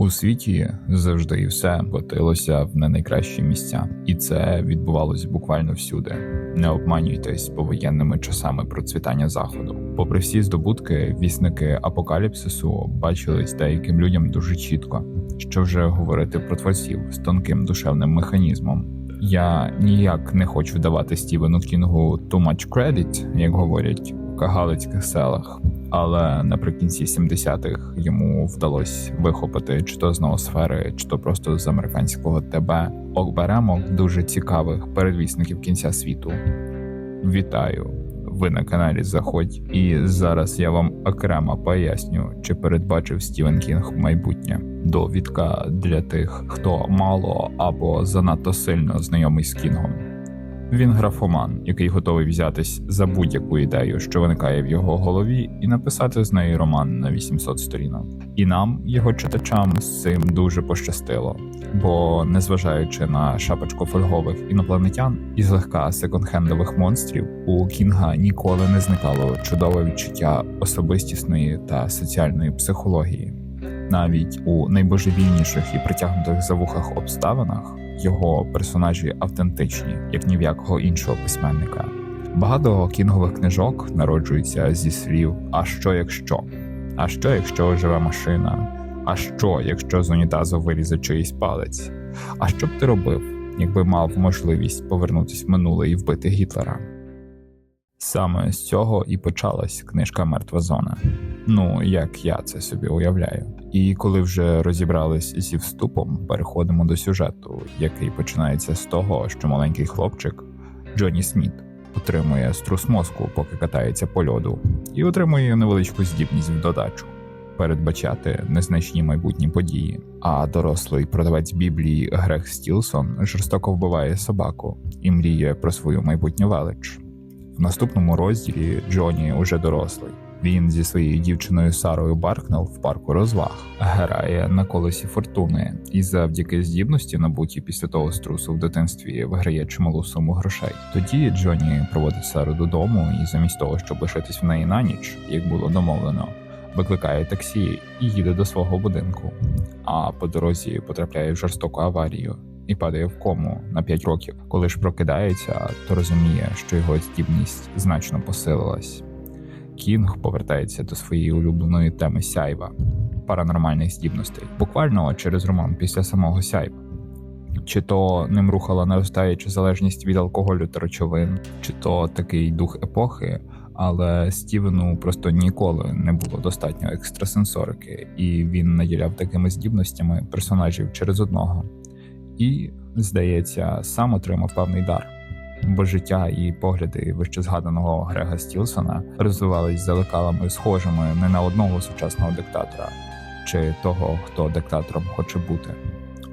У світі завжди і все котилося в не найкращі місця, і це відбувалось буквально всюди. Не обманюйтесь повоєнними часами процвітання заходу. Попри всі здобутки, вісники апокаліпсису бачились деяким людям дуже чітко. Що вже говорити про творців з тонким душевним механізмом. Я ніяк не хочу давати Стівену Кінгу too much credit, як говорять в кагалицьких селах. Але наприкінці 70-х йому вдалося вихопити чи то з ноосфери, чи то просто з американського ТБ оберемок дуже цікавих передвісників кінця світу. Вітаю! Ви на каналі Заходь, і зараз я вам окремо поясню, чи передбачив Стівен Кінг майбутнє. Довідка для тих, хто мало або занадто сильно знайомий з Кінгом. Він графоман, який готовий взятись за будь-яку ідею, що виникає в його голові, і написати з неї роман на 800 сторінок. І нам, його читачам, з цим дуже пощастило. Бо, незважаючи на шапочку фольгових інопланетян і злегка секонд-хендових монстрів, у Кінга ніколи не зникало чудове відчуття особистісної та соціальної психології. Навіть у найбожевільніших і притягнутих за вухах обставинах його персонажі автентичні, як ні в якого іншого письменника. Багато кінгових книжок народжуються зі слів А що якщо? А що, якщо живе машина? А що, якщо з унітазу вирізе чиїсь палець? А що б ти робив, якби мав можливість повернутися в минуле і вбити Гітлера? Саме з цього і почалась книжка Мертва зона. Ну, як я це собі уявляю. І коли вже розібрались зі вступом, переходимо до сюжету, який починається з того, що маленький хлопчик Джонні Сміт отримує струс мозку, поки катається по льоду, і отримує невеличку здібність в додачу передбачати незначні майбутні події. А дорослий продавець біблії Грег Стілсон жорстоко вбиває собаку і мріє про свою майбутню велич. В наступному розділі Джоні уже дорослий. Він зі своєю дівчиною Сарою Баркнел в парку розваг грає на колесі фортуни і завдяки здібності, набуті після того струсу в дитинстві, виграє чималу суму грошей. Тоді Джоні проводить Сару додому і замість того, щоб лишитись в неї на ніч, як було домовлено, викликає таксі і їде до свого будинку. А по дорозі потрапляє в жорстоку аварію і падає в кому на 5 років. Коли ж прокидається, то розуміє, що його здібність значно посилилась. Кінг повертається до своєї улюбленої теми сяйва паранормальних здібностей, буквально через роман після самого сяйва. Чи то ним рухала наростаюча залежність від алкоголю та речовин, чи то такий дух епохи, але Стівену просто ніколи не було достатньо екстрасенсорики, і він наділяв такими здібностями персонажів через одного. І, здається, сам отримав певний дар бо життя і погляди вище згаданого Грега Стілсона розвивались за лекалами схожими не на одного сучасного диктатора чи того, хто диктатором хоче бути.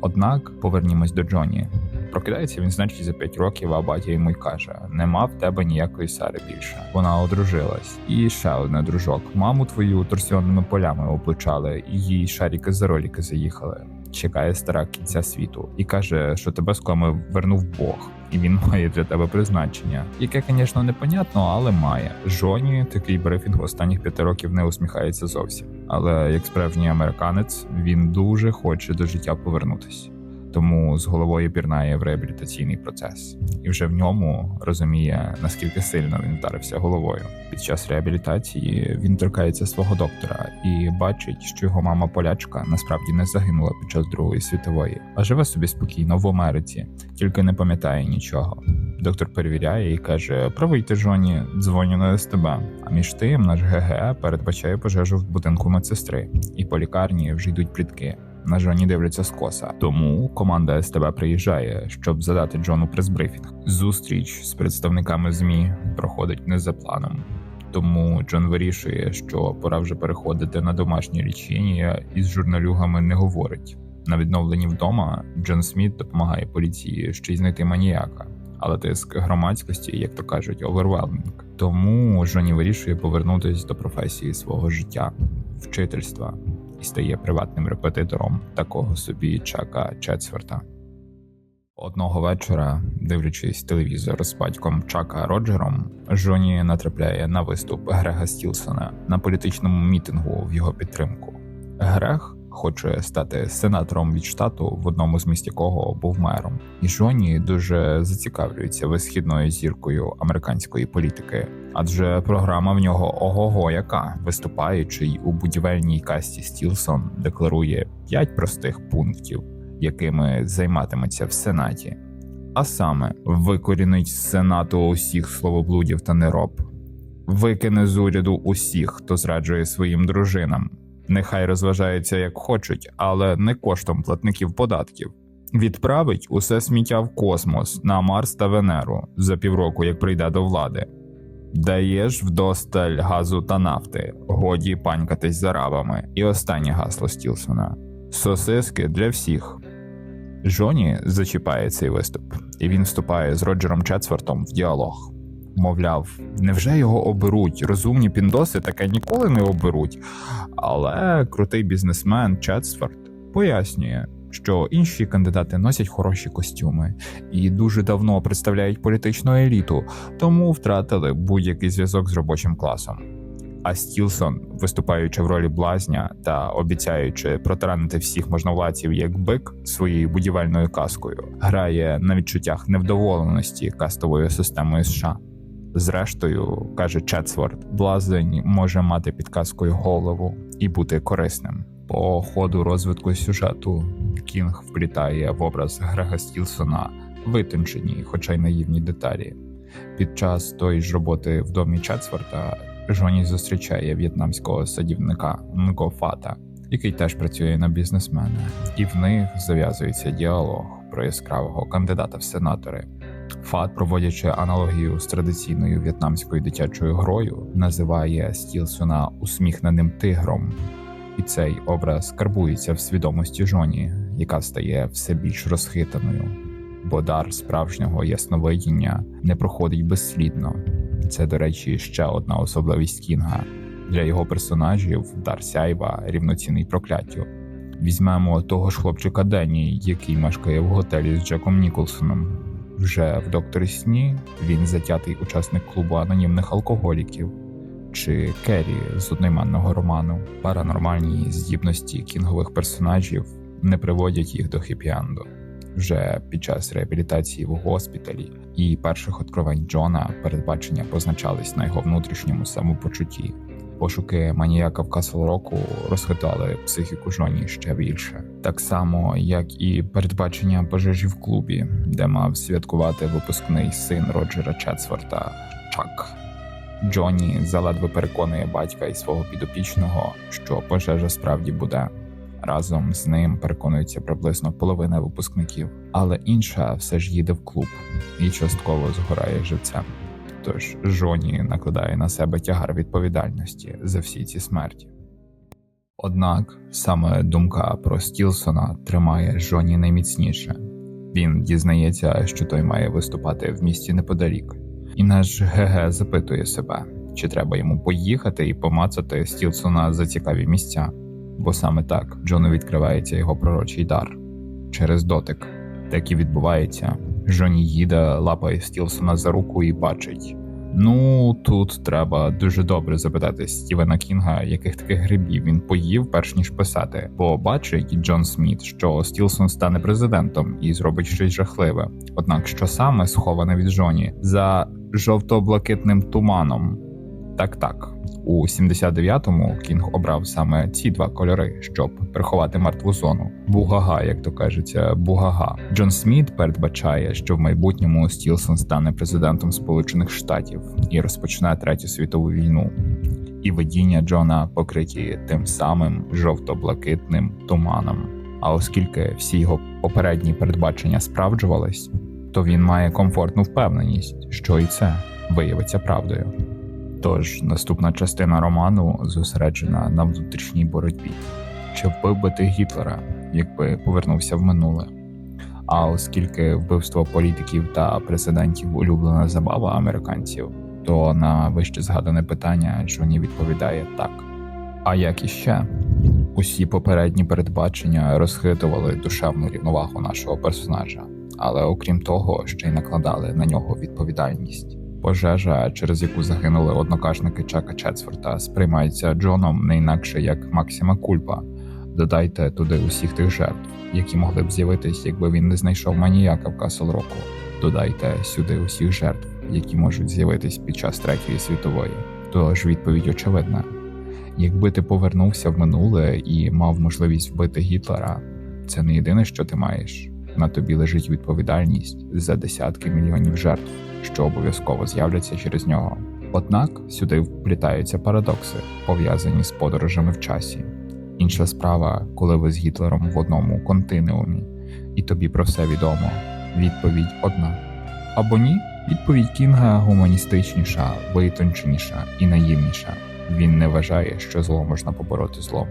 Однак повернімось до Джоні. Прокидається він, значить, за 5 років, а батя йому й каже: нема в тебе ніякої Сари більше. Вона одружилась. І ще одне дружок. Маму твою торсіонними полями облучали, і їй шаріки за роліки заїхали. Чекає стара кінця світу і каже, що тебе з коми вернув Бог, і він має для тебе призначення, яке, звісно, непонятно, але має. Жоні такий брифінг останніх п'яти років не усміхається зовсім. Але як справжній американець, він дуже хоче до життя повернутися тому з головою пірнає в реабілітаційний процес, і вже в ньому розуміє наскільки сильно він вдарився головою. Під час реабілітації він торкається свого доктора і бачить, що його мама полячка насправді не загинула під час Другої світової, а живе собі спокійно в Америці, тільки не пам'ятає нічого. Доктор перевіряє і каже: Правий ти, Жоні, дзвоню на СТБ. А між тим наш ГГ передбачає пожежу в будинку медсестри, і по лікарні вже йдуть плітки. На Джоні дивляться скоса. Тому команда СТБ приїжджає, щоб задати Джону прес-брифінг. Зустріч з представниками змі проходить не за планом. Тому Джон вирішує, що пора вже переходити на домашнє лічення і з журналюгами не говорить. На відновленні вдома Джон Сміт допомагає поліції ще й знайти маніяка, але тиск громадськості, як то кажуть, овервелмінг. Тому Джоні вирішує повернутися до професії свого життя вчительства і стає приватним репетитором такого собі Чака Четсверта. Одного вечора, дивлячись телевізор з батьком Чака Роджером, Жоні натрапляє на виступ Грега Стілсона на політичному мітингу в його підтримку. Грег хоче стати сенатором від штату, в одному з міст якого був мером. І Жоні дуже зацікавлюється висхідною зіркою американської політики, адже програма в нього ого-го яка виступаючий у будівельній касті Стілсон декларує п'ять простих пунктів, якими займатиметься в сенаті. А саме викорінить з сенату усіх словоблудів та нероб, викине з уряду усіх, хто зраджує своїм дружинам. Нехай розважаються як хочуть, але не коштом платників податків. Відправить усе сміття в космос на Марс та Венеру за півроку, як прийде до влади. Даєш вдосталь газу та нафти, годі панькатись за рабами. І останнє гасло Стілсона: сосиски для всіх. Жоні зачіпає цей виступ, і він вступає з Роджером Четвертом в діалог. Мовляв, невже його оберуть? Розумні піндоси таке ніколи не оберуть. Але крутий бізнесмен Четсфорд пояснює, що інші кандидати носять хороші костюми і дуже давно представляють політичну еліту, тому втратили будь-який зв'язок з робочим класом. А Стілсон, виступаючи в ролі блазня та обіцяючи протаранити всіх можновладців як бик своєю будівельною каскою, грає на відчуттях невдоволеності кастовою системою США. Зрештою, каже Четсворт, блазень може мати під каскою голову і бути корисним. По ходу розвитку сюжету Кінг вплітає в образ Грега Стілсона витончені, хоча й наївні деталі. Під час тої ж роботи в домі Четсворта Жоні зустрічає в'єтнамського садівника Нго Фата, який теж працює на бізнесмена, і в них зав'язується діалог про яскравого кандидата в сенатори. Фат, проводячи аналогію з традиційною в'єтнамською дитячою грою, називає Стілсона усміхненим тигром, і цей образ карбується в свідомості Жоні, яка стає все більш розхитаною, бо дар справжнього ясновидіння не проходить безслідно. Це, до речі, ще одна особливість Кінга. Для його персонажів дар сяйва рівноцінний прокляттю. Візьмемо того ж хлопчика Денні, який мешкає в готелі з Джеком Ніколсоном. Вже в докторі Сні він затятий учасник клубу анонімних алкоголіків, чи Керрі з одноіменного роману. Паранормальні здібності кінгових персонажів не приводять їх до хіпі-енду. Вже під час реабілітації в госпіталі і перших откровень Джона передбачення позначались на його внутрішньому самопочутті. Пошуки маніяка в Касл Року розхитали психіку Жоні ще більше, так само як і передбачення пожежі в клубі, де мав святкувати випускний син Роджера Четсворта Чак. Джонні заледве переконує батька і свого підопічного, що пожежа справді буде. Разом з ним переконується приблизно половина випускників, але інша все ж їде в клуб і частково згорає живцем. Тож Жоні накладає на себе тягар відповідальності за всі ці смерті. Однак саме думка про Стілсона тримає Жоні найміцніше. Він дізнається, що той має виступати в місті неподалік, і наш ГГ запитує себе, чи треба йому поїхати і помацати Стілсона за цікаві місця, бо саме так Джону відкривається його пророчий дар через дотик. Так і відбувається. Жоні їде, лапає Стілсона за руку і бачить. Ну тут треба дуже добре запитати Стівена Кінга, яких таких грибів він поїв, перш ніж писати, бо бачить Джон Сміт, що Стілсон стане президентом і зробить щось жахливе. Однак, що саме сховане від Жоні за жовто-блакитним туманом. Так, так. У 79-му Кінг обрав саме ці два кольори, щоб приховати мертву зону. Бугага, як то кажеться, бугага. Джон Сміт передбачає, що в майбутньому Стілсон стане президентом Сполучених Штатів і розпочне третю світову війну. І видіння Джона покриті тим самим жовто-блакитним туманом. А оскільки всі його попередні передбачення справджувались, то він має комфортну впевненість, що і це виявиться правдою. Тож наступна частина роману зосереджена на внутрішній боротьбі. Чи вбив би ти Гітлера, якби повернувся в минуле? А оскільки вбивство політиків та президентів улюблена забава американців, то на вище згадане питання Джоні відповідає так. А як іще? Усі попередні передбачення розхитували душевну рівновагу нашого персонажа, але окрім того, ще й накладали на нього відповідальність. Пожежа, через яку загинули однокашники Чака Четсворта, сприймається Джоном не інакше як Максима Кульпа, Додайте туди усіх тих жертв, які могли б з'явитись, якби він не знайшов маніяка в Касл Року. Додайте сюди усіх жертв, які можуть з'явитись під час третьої світової. Тож відповідь очевидна: якби ти повернувся в минуле і мав можливість вбити Гітлера, це не єдине, що ти маєш. На тобі лежить відповідальність за десятки мільйонів жертв, що обов'язково з'являться через нього. Однак сюди вплітаються парадокси, пов'язані з подорожами в часі. Інша справа, коли ви з Гітлером в одному континуумі, і тобі про все відомо. Відповідь одна. Або ні, відповідь Кінга гуманістичніша, витонченіша і наївніша. Він не вважає, що зло можна побороти злом,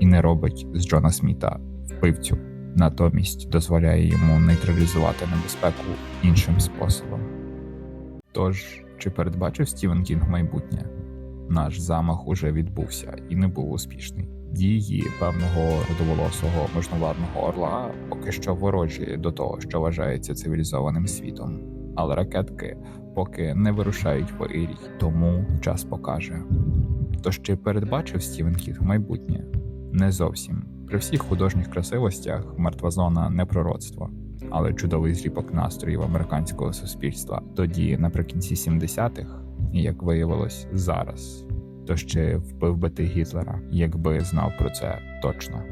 і не робить з Джона Сміта вбивцю, натомість дозволяє йому нейтралізувати небезпеку іншим способом. Тож, чи передбачив Стівен Кінг майбутнє? Наш замах уже відбувся і не був успішний. Дії певного родоволосого можновладного орла поки що ворожі до того, що вважається цивілізованим світом. Але ракетки поки не вирушають в Ірій, тому час покаже. Тож чи передбачив Стівен Кінг майбутнє? Не зовсім. При всіх художніх красивостях мертва зона не пророцтво, але чудовий зріпок настроїв американського суспільства тоді, наприкінці 70-х, і як виявилось зараз. То ще вбив би ти Гітлера, якби знав про це точно.